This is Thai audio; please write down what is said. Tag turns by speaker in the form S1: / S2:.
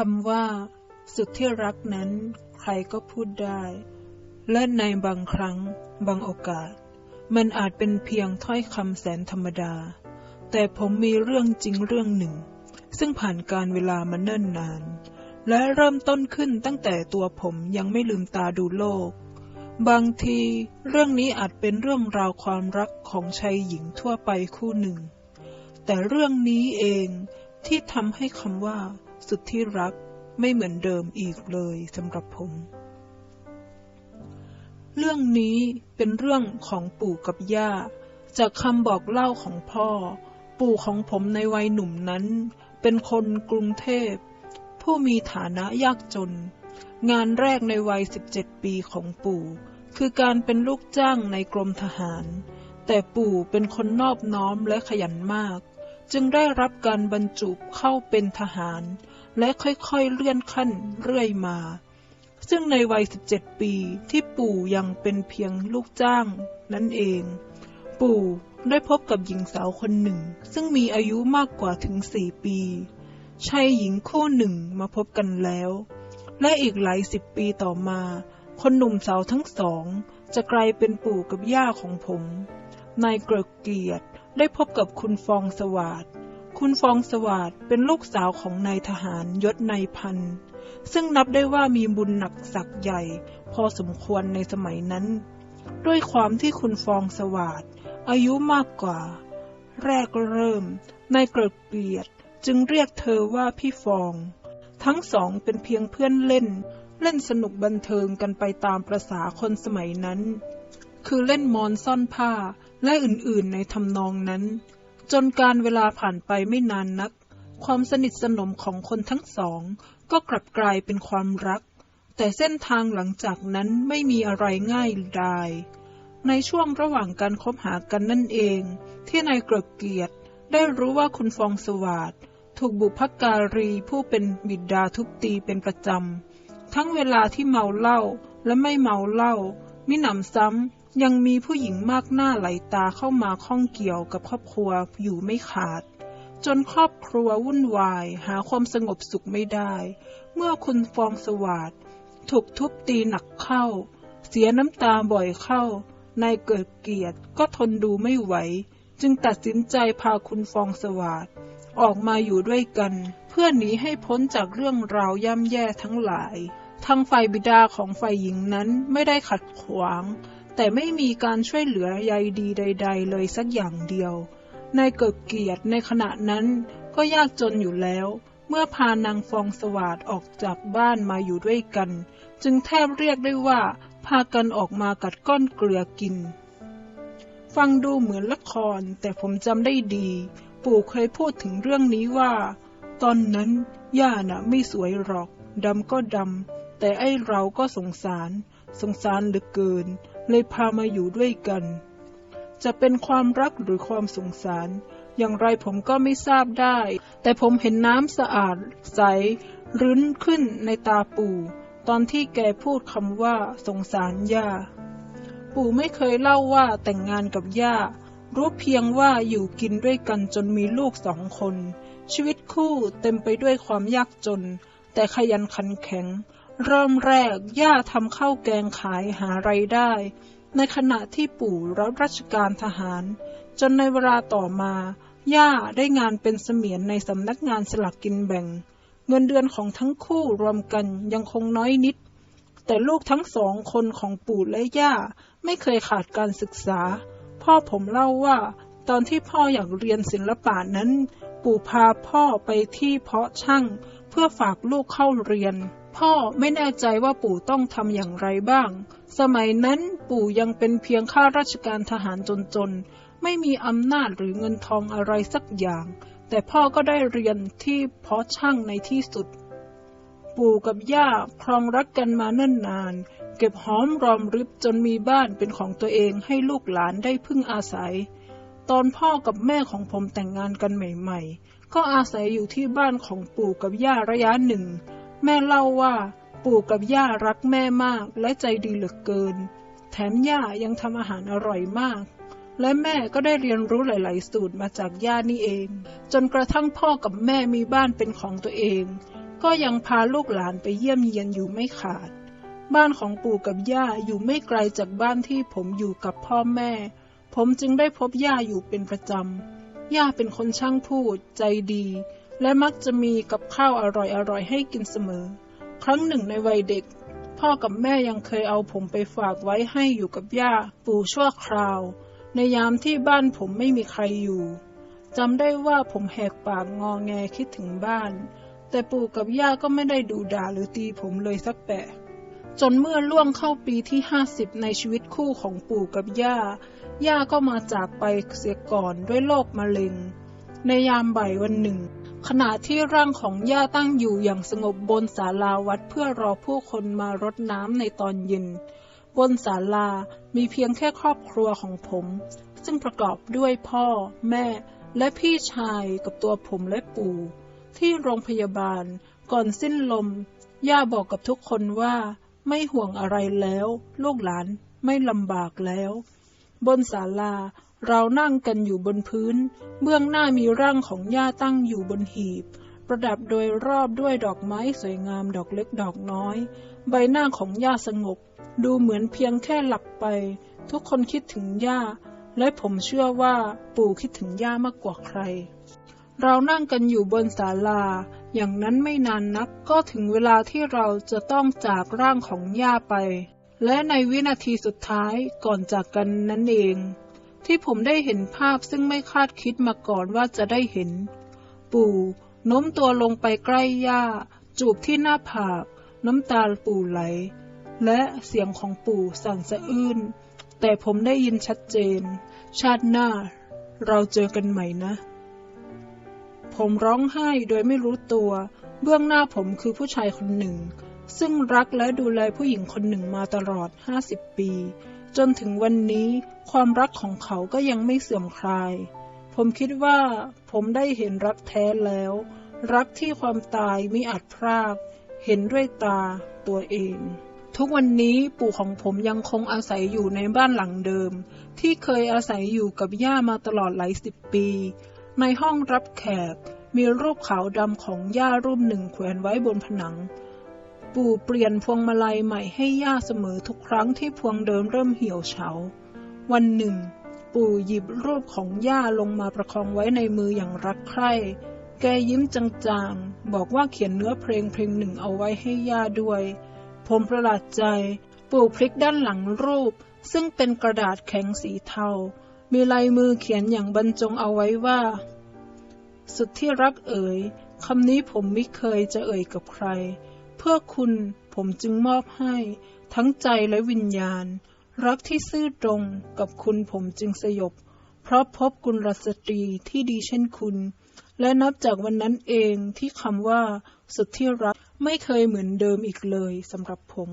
S1: คำว่า สุดที่รักนั้น ใครก็พูดได้ และในบางครั้ง บางโอกาส มันอาจเป็นเพียงถ้อยคำแสนธรรมดา แต่ผมมีเรื่องจริงเรื่องหนึ่ง ซึ่งผ่านการเวลามาเนิ่นนาน และเริ่มต้นขึ้นตั้งแต่ตัวผมยังไม่ลืมตาดูโลก บางทีเรื่องนี้อาจเป็นเรื่องราวความรักของชายหญิงทั่วไปคู่หนึ่ง แต่เรื่องนี้เองที่ทำให้คำว่า สุดที่รักไม่เหมือนเดิมอีกเลยสำหรับผม เรื่องนี้เป็นเรื่องของปู่กับย่า จากคำบอกเล่าของพ่อ ปู่ของผมในวัยหนุ่มนั้น เป็นคนกรุงเทพ ผู้มีฐานะยากจน งานแรกในวัย 17 ปีของปู่ คือการเป็นลูกจ้างในกรมทหาร แต่ปู่เป็นคนนอบน้อมและขยันมาก จึงได้รับการบรรจุเข้าเป็นทหาร และค่อยๆเลื่อนขั้นเรื่อยมา ซึ่งในวัย 17 ปีที่ปู่ยังเป็นเพียงลูกจ้างนั่นเอง ปู่ได้พบกับหญิงสาวคนหนึ่ง ซึ่งมีอายุมากกว่าถึงสี่ปีชายหญิงคู่หนึ่งมาพบกันแล้ว และอีกหลายสิบปีต่อมา คนหนุ่มสาวทั้งสอง จะกลายเป็นปู่กับย่าของผม นายเกริกเกียรติ ได้พบกับคุณฟองสวัสดคุณฟองสวัสดเป็นลูกสาวของนายทหารยศนายพัน ซึ่งนับได้ว่ามีบุญหนักศักย์ใหญ่ พอสมควรในสมัยนั้น ด้วยความที่คุณฟองสวัสดอายุมากกว่า แรกเริ่มนายเกริกเกียรติจึงเรียกเธอว่าพี่ฟอง ทั้งสองเป็นเพียงเพื่อนเล่น เล่นสนุกบันเทิงกันไปตามประษาคนสมัยนั้น คือเล่นมอนซ่อนผ้า และอื่นๆในทำนองนั้น จนการเวลาผ่านไปไม่นานนัก ความสนิทสนมของคนทั้งสอง ก็กลับกลายเป็นความรัก แต่เส้นทางหลังจากนั้นไม่มีอะไรง่ายดายในช่วงระหว่างการคบหากันนั่นเอง ที่นายเกรกเกียรติได้รู้ว่าคุณฟองสวัสดถูกบุพการีผู้เป็นบิดาทุบตีเป็นประจำ ทั้งเวลาที่เมาเหล้าและไม่เมาเหล้า มิหนำซ้ำยังมีผู้หญิงมากหน้าไหลตาเข้ามาข้องเกี่ยวกับครอบครัวอยู่ไม่ขาด จนครอบครัววุ่นวาย หาความสงบสุขไม่ได้ เมื่อคุณฟองสวัสดถูกทุบตีหนักเข้า เสียน้ำตาบ่อยเข้านายเกิดเกียรติก็ทนดูไม่ไหว จึงตัดสินใจพาคุณฟองสวัสดออกมาอยู่ด้วยกัน เพื่อหนีให้พ้นจากเรื่องราวย่ำแย่ทั้งหลาย ทางฝ่ายบิดาของฝ่ายหญิงนั้นไม่ได้ขัดขวาง แต่ไม่มีการช่วยเหลือใยดีใด ๆ เลยสักอย่างเดียวนายเกิดเกียรติในขณะนั้นก็ยากจนอยู่แล้ว เมื่อพานางฟองสวัสดออกจากบ้านมาอยู่ด้วยกัน จึงแทบเรียกได้ว่า พากันออกมากัดก้อนเกลือกิน ฟังดูเหมือนละครแต่ผมจำได้ดี ปู่เคยพูดถึงเรื่องนี้ว่า ตอนนั้นย่าน่ะไม่สวยหรอกดำก็ดำ แต่ไอ้เราก็สงสาร สงสารเหลือเกิน เลยพามาอยู่ด้วยกัน จะเป็นความรักหรือความสงสาร อย่างไรผมก็ไม่ทราบได้ แต่ผมเห็นน้ำสะอาด ใสรื้นขึ้นในตาปู่ ตอนที่แกพูดคำว่า สงสารย่า ปู่ไม่เคยเล่าว่าแต่งงานกับย่า รู้เพียงว่าอยู่กินด้วยกันจนมีลูกสองคน ชีวิตคู่เต็มไปด้วยความยากจน แต่ขยันขันแข็ง เริ่มแรกย่าทำข้าวแกงขายหาไรายได้ ในขณะที่ปู่รับราชการทหาร จนในเวลาต่อมา ย่าได้งานเป็นเสมียนในสำนักงานสลักกินแบ่ง เงินเดือนของทั้งคู่รวมกันยังคงน้อยนิด แต่ลูกทั้งสองคนของปู่และย่าไม่เคยขาดการศึกษา พ่อผมเล่าว่า ตอนที่พ่ออยากเรียนศิลปะนั้น ปู่พาพ่อไปที่เพาะช่าง เพื่อฝากลูกเข้าเรียน พ่อไม่แน่ใจว่าปู่ต้องทำอย่างไรบ้าง สมัยนั้นปู่ยังเป็นเพียงข้าราชการทหารจนๆ ไม่มีอำนาจหรือเงินทองอะไรสักอย่าง แต่พ่อก็ได้เรียนที่เพาะช่างในที่สุด ปู่กับย่าครองรักกันมาเนิ่นนาน เก็บหอมรอมริบจนมีบ้านเป็นของตัวเองให้ลูกหลานได้พึ่งอาศัย ตอนพ่อกับแม่ของผมแต่งงานกันใหม่ ๆ ก็อาศัยอยู่ที่บ้านของปู่กับย่าระยะหนึ่ง แม่เล่าว่าปู่กับย่ารักแม่มากและใจดีเหลือเกิน แถมย่ายังทำอาหารอร่อยมาก และแม่ก็ได้เรียนรู้หลาย ๆ สูตรมาจากย่านี่เอง จนกระทั่งพ่อกับแม่มีบ้านเป็นของตัวเอง ก็ยังพาลูกหลานไปเยี่ยมเยียนอยู่ไม่ขาด บ้านของปู่กับย่าอยู่ไม่ไกลจากบ้านที่ผมอยู่กับพ่อแม่ ผมจึงได้พบย่าอยู่เป็นประจำย่าเป็นคนช่างพูด ใจดี และมักจะมีกับข้าวอร่อยๆให้กินเสมอ ครั้งหนึ่งในวัยเด็ก พ่อกับแม่ยังเคยเอาผมไปฝากไว้ให้อยู่กับย่าปู่ชั่วคราว ในยามที่บ้านผมไม่มีใครอยู่จำได้ว่าผมแหกปากงอแงคิดถึงบ้าน แต่ปู่กับย่าก็ไม่ได้ดูด่าหรือตีผมเลยสักแปะ จนเมื่อล่วงเข้าปีที่ห้าสิบในชีวิตคู่ของปู่กับย่า ย่าก็มาจากไปเสียก่อนด้วยโรคมะเร็ง ในยามบ่ายวันหนึ่ง ขณะที่ร่างของย่าตั้งอยู่อย่างสงบบนศาลาวัดเพื่อรอผู้คนมารดน้ำในตอนเย็น บนศาลามีเพียงแค่ครอบครัวของผม ซึ่งประกอบด้วยพ่อ แม่ และพี่ชายกับตัวผมและปู่ ที่โรงพยาบาล ก่อนสิ้นลม ย่าบอกกับทุกคนว่า ไม่ห่วงอะไรแล้ว ลูกหลานไม่ลำบากแล้ว บนศาลา เรานั่งกันอยู่บนพื้น เบื้องหน้ามีร่างของย่าตั้งอยู่บนหีบ ประดับโดยรอบด้วยดอกไม้สวยงามดอกเล็กดอกน้อย ใบหน้าของย่าสงบ ดูเหมือนเพียงแค่หลับไป ทุกคนคิดถึงย่า และผมเชื่อว่าปู่คิดถึงย่ามากกว่าใคร เรานั่งกันอยู่บนศาลา อย่างนั้นไม่นานนักก็ถึงเวลาที่เราจะต้องจากร่างของย่าไป และในวินาทีสุดท้ายก่อนจากกันนั่นเอง ที่ผมได้เห็นภาพซึ่งไม่คาดคิดมาก่อนว่าจะได้เห็น ปู่โน้มตัวลงไปใกล้ย่า จูบที่หน้าผาก น้ำตาปู่ไหล และเสียงของปู่สั่นสะอื้น แต่ผมได้ยินชัดเจน ชาติหน้า เราเจอกันใหม่นะ ผมร้องไห้โดยไม่รู้ตัว เบื้องหน้าผมคือผู้ชายคนหนึ่ง ซึ่งรักและดูแลผู้หญิงคนหนึ่งมาตลอดห้าสิบปี จนถึงวันนี้ความรักของเขาก็ยังไม่เสื่อมคลาย ผมคิดว่าผมได้เห็นรักแท้แล้ว รักที่ความตายมิอาจพราก เห็นด้วยตาตัวเอง ทุกวันนี้ปู่ของผมยังคงอาศัยอยู่ในบ้านหลังเดิม ที่เคยอาศัยอยู่กับย่ามาตลอดหลายสิบปี ในห้องรับแขกมีรูปขาวดำของย่ารูปหนึ่งแขวนไว้บนผนัง ปู่เปลี่ยนพวงมาลัยใหม่ให้ย่าเสมอทุกครั้งที่พวงเดิมเริ่มเหี่ยวเฉา วันหนึ่ง ปู่หยิบรูปของย่าลงมาประคองไว้ในมืออย่างรักใคร่ แกยิ้มจางๆ บอกว่าเขียนเนื้อเพลงเพลงหนึ่งเอาไว้ให้ย่าด้วย ผมประหลาดใจปลูกพลิกด้านหลังรูป ซึ่งเป็นกระดาษแข็งสีเทา มีลายมือเขียนอย่างบรรจงเอาไว้ว่า สุดที่รักเอ๋ยคำนี้ผมไม่เคยจะเอ่ยกับใคร เพื่อคุณผมจึงมอบให้ ทั้งใจและวิญญาณ รักที่ซื่อตรงกับคุณผมจึงสยบ เพราะพบกุลสตรีที่ดีเช่นคุณ และนับจากวันนั้นเองที่คำว่าสุดที่รักไม่เคยเหมือนเดิมอีกเลยสำหรับผม